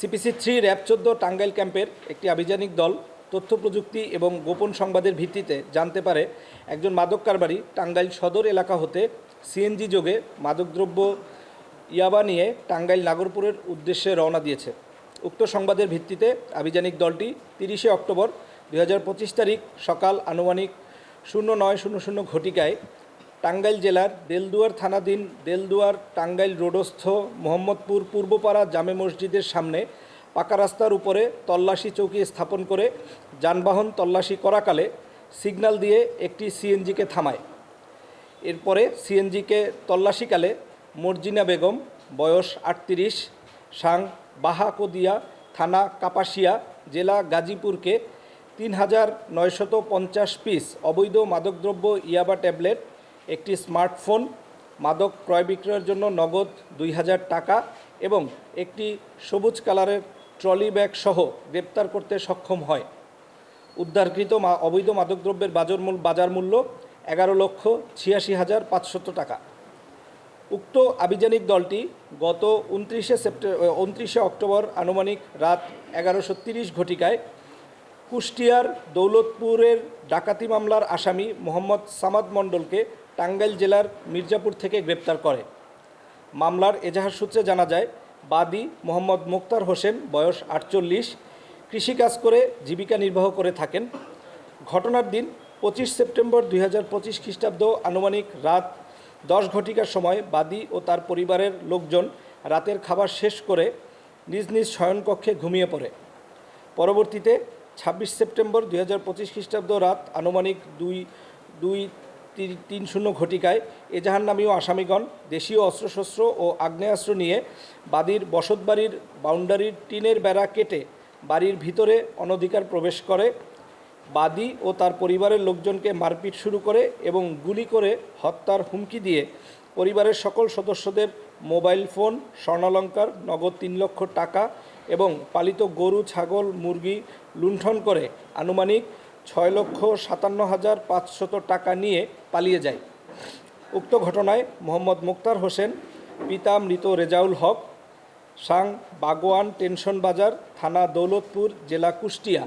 CPC three RAB চোদ্দ টাঙ্গাইল ক্যাম্পের একটি আভিযানিক দল তথ্য প্রযুক্তি এবং গোপন সংবাদের ভিত্তিতে জানতে পারে একজন মাদক কারবারি টাঙ্গাইল সদর এলাকা হতে সিএনজি যোগে মাদকদ্রব্য ইয়াবা নিয়ে টাঙ্গাইল নাগরপুরের উদ্দেশ্যে রওনা দিয়েছে। উক্ত সংবাদের ভিত্তিতে আভিযানিক দলটি তিরিশে অক্টোবর দু হাজার পঁচিশ তারিখ সকাল আনুমানিক শূন্য নয় শূন্য শূন্য ঘটিকায় টাঙ্গাইল জেলার দেলদুয়ার থানাধীন দেলদুয়ার টাঙ্গাইল রোডস্থ মোহাম্মদপুর পূর্বপাড়া জামে মসজিদের সামনে পাকা রাস্তার উপরে তল্লাশি চৌকি স্থাপন করে যানবাহন তল্লাশি করাকালে সিগন্যাল দিয়ে একটি সিএনজিকে থামায়। এরপরে সিএনজিকে তল্লাশিকালে মর্জিনা বেগম, বয়স আটত্রিশ, সাং বাহাকদিয়া থানা কাপাসিয়া জেলা গাজীপুরকে তিন হাজার নয়শত পঞ্চাশ পিস অবৈধ মাদকদ্রব্য ইয়াবা ট্যাবলেট একটি স্মার্টফোন মাদক ক্রয় বিক্রয়ের জন্য নগদ দুই হাজার টাকা এবং একটি সবুজ কালারের ট্রলি ব্যাগ সহ গ্রেপ্তার করতে সক্ষম হয়। উদ্ধারকৃত মা অবৈধ মাদকদ্রব্যের বাজার মূল বাজার মূল্য এগারো লক্ষ ছিয়াশি হাজার পাঁচশত টাকা। উক্ত আভিযানিক দলটি গত উনত্রিশে সেপ্টেম্বর উনত্রিশে অক্টোবর আনুমানিক রাত এগারোশো তিরিশ ঘটিকায় কুষ্টিয়ার দৌলতপুরের ডাকাতি মামলার আসামি মোহাম্মদ সামাদ মণ্ডলকে টাঙ্গাইল জেলার মির্জাপুর থেকে গ্রেপ্তার করে। মামলার এজাহার সূত্রে জানা যায়, বাদী মোহাম্মদ মুক্তার হোসেন বয়স আটচল্লিশ, কৃষিকাজ করে জীবিকা নির্বাহ করে থাকেন। ঘটনার দিন পঁচিশ সেপ্টেম্বর দুই হাজার পঁচিশ খ্রিস্টাব্দ আনুমানিক রাত দশ ঘটিকার সময় বাদী ও তার পরিবারের লোকজন রাতের খাবার শেষ করে নিজ নিজ শয়নকক্ষে ঘুমিয়ে পড়ে। পরবর্তীতে ছাব্বিশ সেপ্টেম্বর দুই হাজার পঁচিশ খ্রিস্টাব্দ রাত আনুমানিক দুই দুই তিন- শূন্য ঘটিকায় এজাহার নামীয় আসামিগণ দেশীয় অস্ত্রশস্ত্র ও আগ্নেয়াস্ত্র নিয়ে বাদীর বসতবাড়ির বাউন্ডারির টিনের বেড়া কেটে বাড়ির ভিতরে অনধিকার প্রবেশ করে। বাদী ও তার পরিবারের লোকজনকে মারপিট শুরু করে এবং গুলি করে হত্যার হুমকি দিয়ে পরিবারের সকল সদস্যদের মোবাইল ফোন, স্বর্ণালঙ্কার, নগদ তিন লক্ষ টাকা এবং পালিত গরু, ছাগল, মুরগি লুণ্ঠন করে আনুমানিক ছয় লক্ষ সাতান্ন হাজার পাঁচশত টাকা নিয়ে পালিয়ে যায়। উক্ত ঘটনায় মোহাম্মদ মুক্তার হোসেন, পিতা মৃত রেজাউল হক, সাং বাগোয়ান টেনশন বাজার থানা দৌলতপুর জেলা কুষ্টিয়া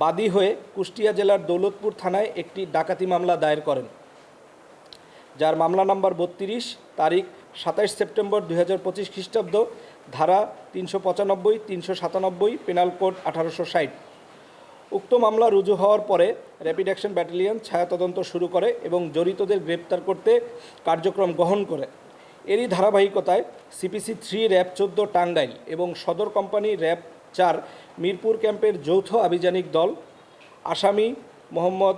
বাদী হয়ে কুষ্টিয়া জেলার দৌলতপুর থানায় একটি ডাকাতি মামলা দায়ের করেন। যার মামলা নাম্বার বত্রিশ, তারিখ সাতাইশ সেপ্টেম্বর দুই হাজার পঁচিশ খ্রিস্টাব্দ, ধারা তিনশো পঁচানব্বই, তিনশো সাতানব্বই, পেনাল কোড আঠারোশো ষাট। উক্ত মামলা রুজু হওয়ার পরে র্যাপিড অ্যাকশন ব্যাটালিয়ন ছায়া তদন্ত শুরু করে এবং জড়িতদের গ্রেপ্তার করতে কার্যক্রম গ্রহণ করে। এরই ধারাবাহিকতায় সিপিসি থ্রি, র্যাব চোদ্দ, টাঙ্গাইল এবং সদর কোম্পানি র্যাব চার, মিরপুর ক্যাম্পের যৌথ আভিযানিক দল, আসামি মোহাম্মদ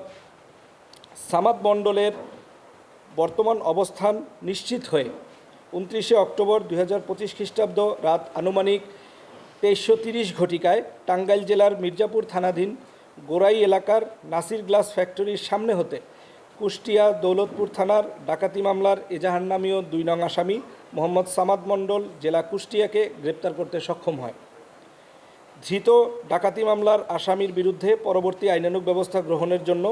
সামাদ মণ্ডলের বর্তমান অবস্থান নিশ্চিত হয়ে উনত্রিশে অক্টোবর দুই হাজার পঁচিশ খ্রিস্টাব্দ রাত আনুমানিক তেইশশো তিরিশ ঘটিকায় টাঙ্গাইল জেলার মির্জাপুর থানাধীন গোরাই এলাকার নাসির গ্লাস ফ্যাক্টরির সামনে হতে কুষ্টিয়া দৌলতপুর থানার ডাকাতি মামলার এজাহার নামীয় দুই নং আসামি মোহাম্মদ সামাদ মণ্ডল জেলা কুষ্টিয়াকে গ্রেপ্তার করতে সক্ষম হয়। ধৃত ডাকাতি মামলার আসামির বিরুদ্ধে পরবর্তী আইনানুগ ব্যবস্থা গ্রহণের জন্য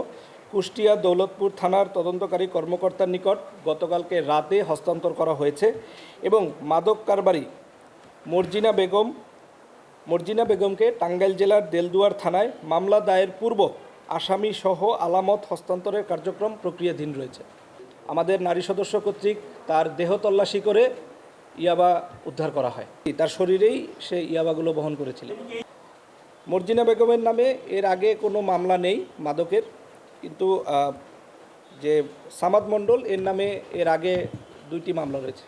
কুষ্টিয়া দৌলতপুর থানার তদন্তকারী কর্মকর্তার নিকট গতকালকে রাতে হস্তান্তর করা হয়েছে এবং মাদক কারবারি মর্জিনা বেগম মর্জিনা বেগমকে টাঙ্গাইল জেলার দেলদুয়ার থানায় মামলা দায়ের পূর্ব আসামি সহ আলামত হস্তান্তরের কার্যক্রম প্রক্রিয়াধীন রয়েছে। আমাদের নারী সদস্য কর্তৃক তার দেহ তল্লাশি করে ইয়াবা উদ্ধার করা হয়। তার শরীরেই সে ইয়াবাগুলো বহন করেছিল। মর্জিনা বেগমের নামে এর আগে কোনো মামলা নেই মাদকের, কিন্তু যে সামাদ মণ্ডল এর নামে এর আগে দুইটি মামলা রয়েছে।